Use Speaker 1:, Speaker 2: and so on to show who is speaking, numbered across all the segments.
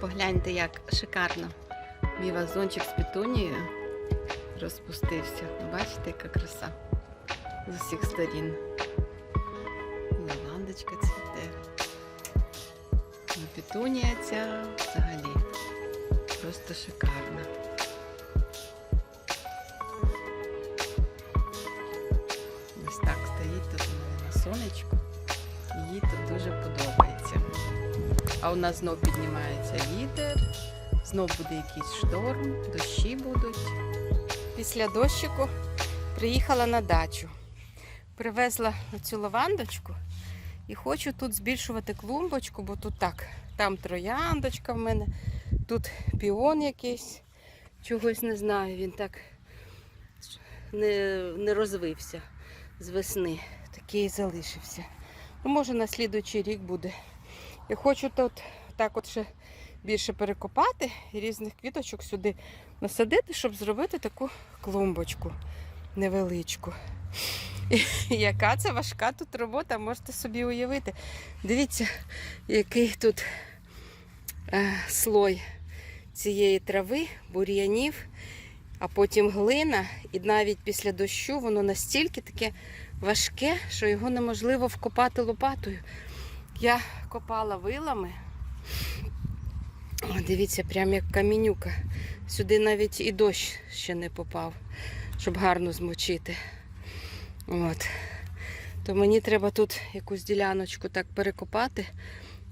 Speaker 1: Погляньте, як шикарно. Мій вазончик з петунією розпустився. Бачите, яка краса з усіх сторін. Лавандочка цвіте. Ну, Петунія ця взагалі просто шикарна. Ось так стоїть тут на сонечку. Їй тут дуже подобається. А у нас знов піднімається вітер, знов буде якийсь шторм, дощі будуть. Після дощику приїхала на дачу. Привезла цю лавандочку і хочу тут збільшувати клумбочку, бо тут так, там трояндочка в мене, тут піон якийсь, чогось не знаю, він так не, не розвився з весни. Такий залишився. Ну, може, на слідуючий рік буде. Я хочу тут так от ще більше перекопати і різних квіточок сюди насадити, щоб зробити таку клумбочку невеличку. І яка це важка тут робота, можете собі уявити. Дивіться, який тут е, слой цієї трави, бур'янів, а потім глина, і навіть після дощу воно настільки таке важке, що його неможливо вкопати лопатою. Я копала вилами. О, дивіться, прям як камінюка. Сюди навіть і дощ ще не попав, щоб гарно змочити. От. То мені треба тут якусь діляночку так перекопати.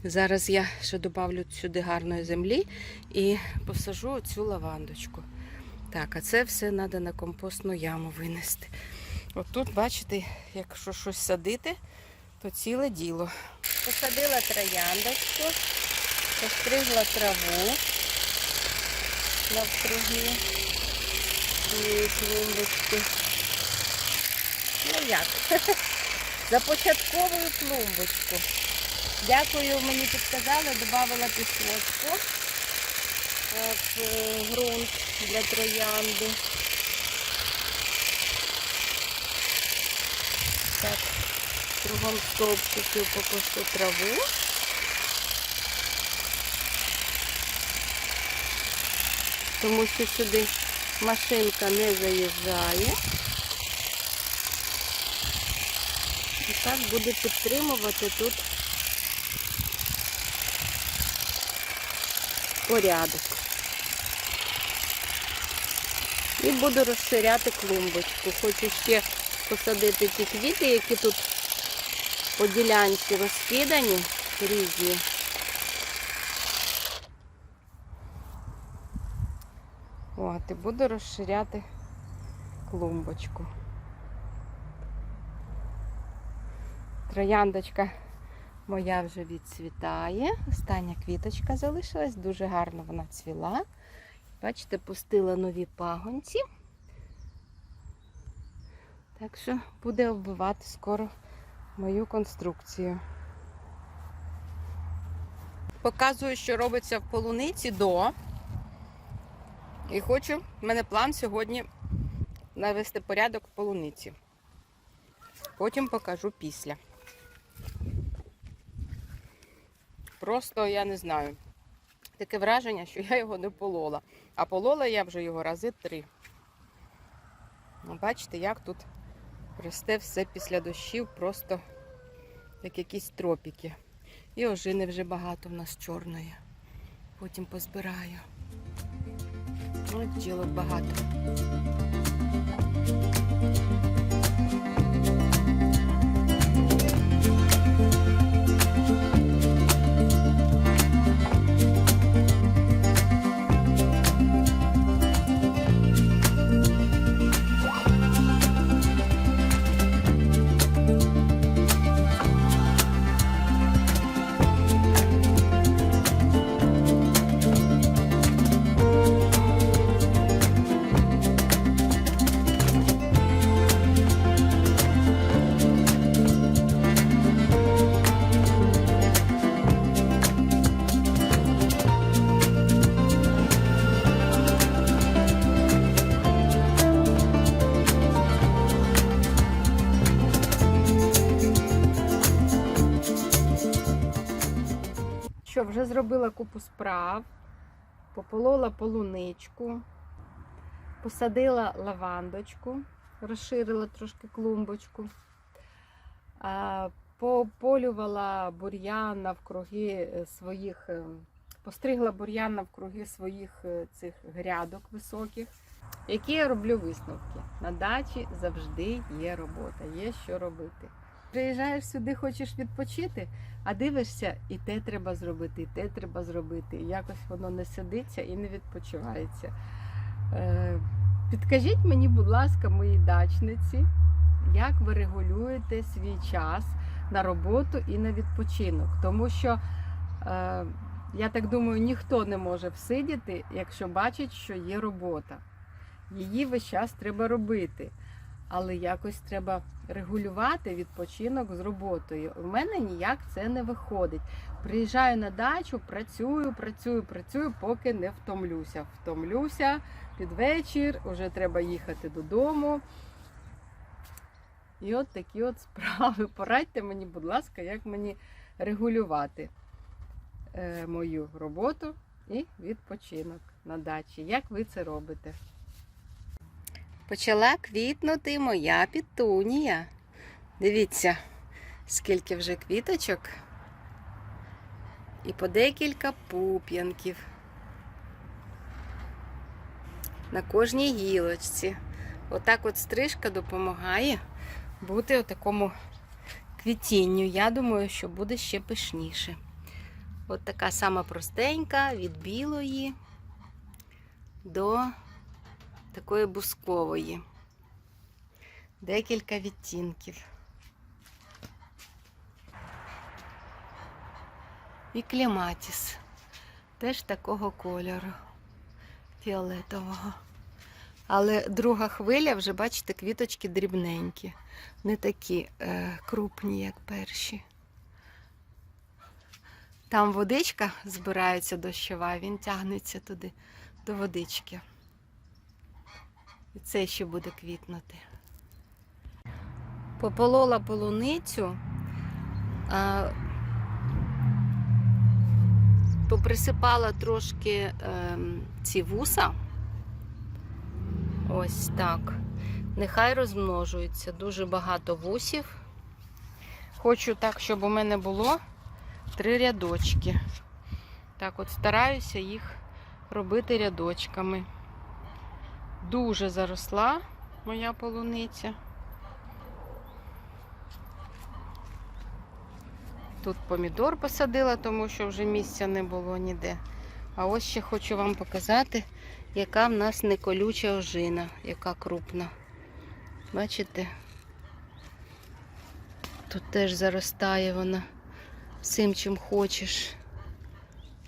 Speaker 1: Зараз я ще добавлю сюди гарної землі і посажу цю лавандочку. Так, а це все треба на компостну яму винести. От тут, бачите, якщо щось садити, то ціле діло. Посадила трояндочку, постригла траву навкруги цієї клумбочки. Ну як? Започатковую клумбочку. Дякую, мені підказали, додавала пісочку в е, ґрунт для троянди. Так, кругом стовпчиків покосу траву. Тому що сюди машинка не заїжджає. І так буде підтримувати тут порядок. І буду розширяти клумбочку. Хочу ще посадити ті квіти, які тут по ділянці розкидані, різні. От, і буду розширяти клумбочку. Трояндочка моя вже відцвітає. Остання квіточка залишилась, дуже гарно вона цвіла. Бачите, пустила нові пагонці. Так що буде оббивати скоро мою конструкцію. Показую, що робиться в полуниці до. І хочу, в мене план сьогодні навести порядок в полуниці. Потім покажу після. Просто я не знаю. Таке враження, що я його не полола. А полола я вже його рази три. Ну, Бачите, як тут росте все після дощів, просто як якісь тропіки. І ожини вже багато в нас чорної. Потім позбираю. Ось тіло багато. Вже зробила купу справ, пополола полуничку, посадила лавандочку, розширила трошки клумбочку, пополювала бур'ян навкруги е, своїх, е, постригла бур'ян навкруги своїх е, цих грядок високих. Які я роблю висновки? На дачі завжди є робота, є що робити. Приїжджаєш сюди, хочеш відпочити, а дивишся, і те треба зробити, і те треба зробити. Якось воно не сидиться і не відпочивається. Е, Підкажіть мені, будь ласка, мої дачниці, як ви регулюєте свій час на роботу і на відпочинок? Тому що, е, я так думаю, ніхто не може всидіти, якщо бачить, що є робота. Її весь час треба робити, але якось треба регулювати відпочинок з роботою. У мене ніяк це не виходить. Приїжджаю на дачу, працюю, працюю, працюю, поки не втомлюся. Втомлюся під вечір, вже треба їхати додому. І от такі от справи. Порадьте мені, будь ласка, як мені регулювати е, мою роботу і відпочинок на дачі. Як ви це робите? Почала квітнути моя пітунія. Дивіться, скільки вже квіточок. І по декілька пуп'янків. На кожній гілочці. Отак от стрижка допомагає бути у такому квітінню. Я думаю, що буде ще пишніше. От така сама простенька від білої до такої бускової. Декілька відтінків. І клематіс. Теж такого кольору фіолетового. Але друга хвиля, вже бачите, квіточки дрібненькі, не такі е, крупні, як перші. Там водичка збирається дощова, він тягнеться туди до водички. І це ще буде квітнути. Пополола полуницю, а, поприсипала трошки е, ці вуса. Ось так. Нехай розмножуються. Дуже багато вусів. Хочу так, щоб у мене було три рядочки. Так от стараюся їх робити рядочками. Дуже заросла моя полуниця. Тут помідор посадила, тому що вже місця не було ніде. А ось ще хочу вам показати, яка в нас неколюча ожина, яка крупна. Бачите? Тут теж заростає вона всім, чим хочеш,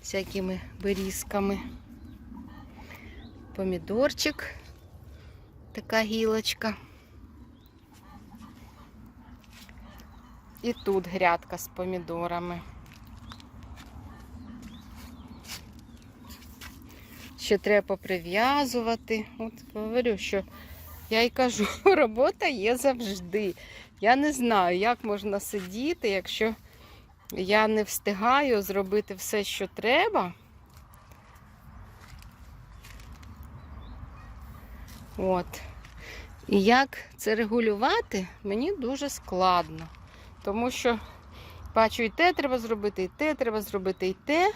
Speaker 1: всякими берізками. Помідорчик, така гілочка. І тут грядка з помідорами. Ще треба поприв'язувати. От говорю, що я й кажу, робота є завжди. Я не знаю, як можна сидіти, якщо я не встигаю зробити все, що треба. От. І як це регулювати, мені дуже складно. Тому що бачу, і те треба зробити, і те треба зробити, і те.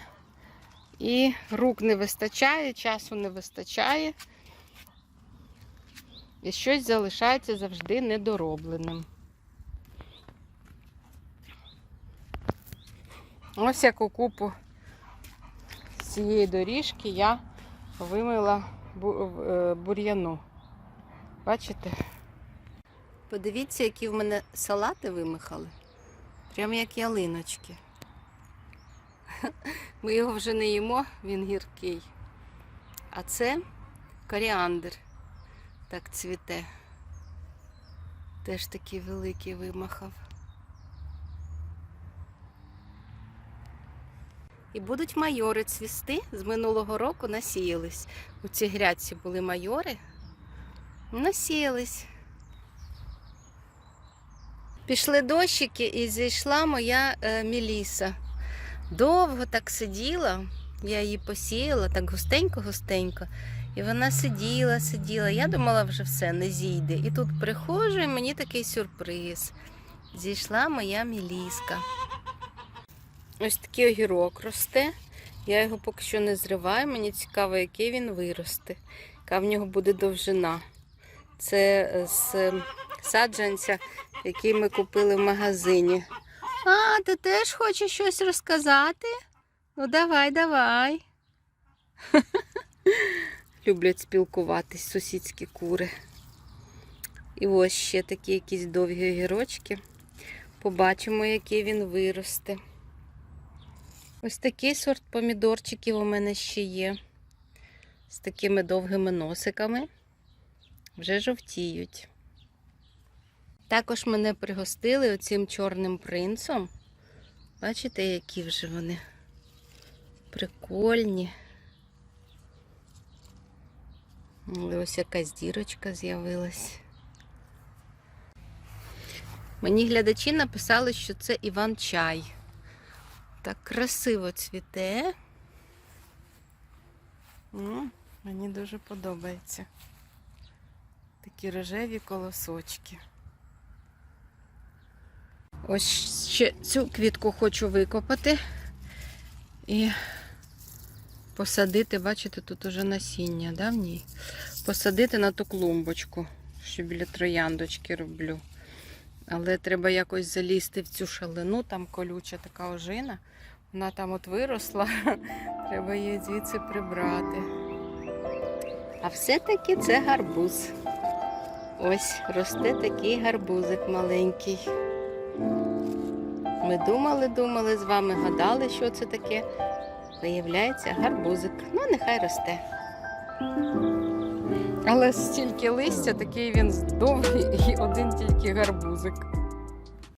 Speaker 1: І рук не вистачає, часу не вистачає. І щось залишається завжди недоробленим. Ось яку купу цієї доріжки я вимила бур'яну. Бачите? Подивіться, які в мене салати вимихали. Прямо як ялиночки. Ми його вже не їмо, він гіркий. А це коріандр так цвіте. Теж такий великий вимахав. І будуть майори цвісти. З минулого року насіялись. У цій грядці були майори. Насіялись. Пішли дощики і зійшла моя е, міліса.
Speaker 2: Довго так сиділа, я її посіяла так густенько-густенько. І вона сиділа, сиділа. Я думала, вже все, не зійде. І тут приходжу, і мені такий сюрприз. Зійшла моя міліска. Ось такий огірок росте. Я його поки що не зриваю. Мені цікаво, який він виросте, яка в нього буде довжина. Це е, з саджанця, який ми купили в магазині. А, ти теж хочеш щось розказати? Ну, давай, давай. Люблять спілкуватись сусідські кури. І ось ще такі якісь довгі огірочки. Побачимо, який він виросте. Ось такий сорт помідорчиків у мене ще є. З такими довгими носиками. Вже жовтіють. Також мене пригостили оцим чорним принцом. Бачите, які вже вони прикольні. Ось якась дірочка з'явилась. Мені глядачі написали, що це Іван чай. Так красиво цвіте. Мені дуже подобається. Такі рожеві колосочки. Ось ще цю квітку хочу викопати і посадити, бачите, тут уже насіння, да, в ній? Посадити на ту клумбочку, що біля трояндочки роблю. Але треба якось залізти в цю шалину, там колюча така ожина. Вона там от виросла, треба її звідси прибрати. А все-таки це гарбуз. Ось росте такий гарбузик маленький. Ми думали, думали з вами, гадали, що це таке. Виявляється, гарбузик. Ну, нехай росте.
Speaker 1: Але стільки листя, такий він довгий і один тільки гарбузик.